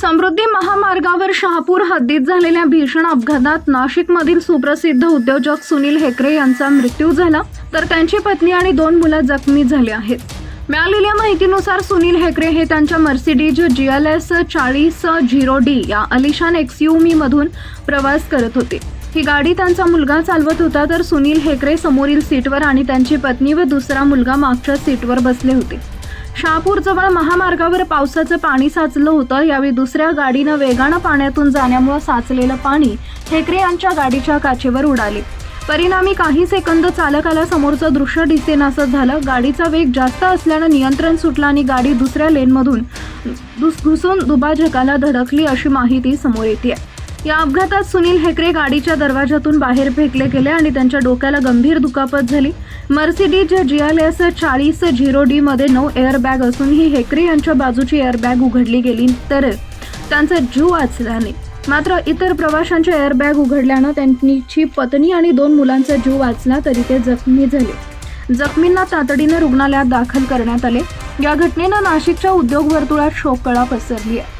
समृद्धी महामार्गावर शहापूर हद्दीत झालेल्या भीषण अपघातात नाशिकमधील सुप्रसिद्ध उद्योजक सुनील हेकरे यांचा मृत्यू झाला तर त्यांची पत्नी आणि दोन मुलं जखमी झाली आहेत. मिळालेल्या माहितीनुसार सुनील हेकरे हे त्यांच्या मर्सिडीज जी एल एस चाळीस झिरो डी या अलिशान एक्सयूमी मधून प्रवास करत होते. ही गाडी त्यांचा मुलगा चालवत होता तर सुनील हेकरे समोरील सीटवर आणि त्यांची पत्नी व दुसरा मुलगा मागच्या सीटवर बसले होते. शहापूरजवळ महामार्गावर पावसाचं पाणी साचलं होतं. यावेळी दुसऱ्या गाडीनं वेगानं पाण्यातून जाण्यामुळे साचलेलं पाणी ठेकरे यांच्या गाडीच्या काचेवर उडाले. परिणामी काही सेकंद चालकाला समोरचं दृश्य दिसेनासं झालं. गाडीचा वेग जास्त असल्यानं नियंत्रण सुटलं आणि गाडी दुसऱ्या लेनमधून घुस- घुसून दुभाजकाला धडकली अशी माहिती समोर येते या अपघातात सुनील हेकरे गाडीच्या दरवाजातून बाहेर फेकले गेले आणि त्यांच्या डोक्याला गंभीर दुखापत झाली. मर्सिडीज जी एल एस चाळीस झिरो डी मध्ये नऊ एअरबॅग असूनही हेकरे यांच्या बाजूची एअरबॅग उघडली गेली तर त्यांचा जीव वाचल्याने. मात्र इतर प्रवाशांच्या एअरबॅग उघडल्यानं त्यांची पत्नी आणि दोन मुलांचा जीव वाचला तरी ते जखमी झाले. जखमींना तातडीनं रुग्णालयात दाखल करण्यात आले. या घटनेनं नाशिकच्या उद्योग वर्तुळात शोककळा पसरली आहे.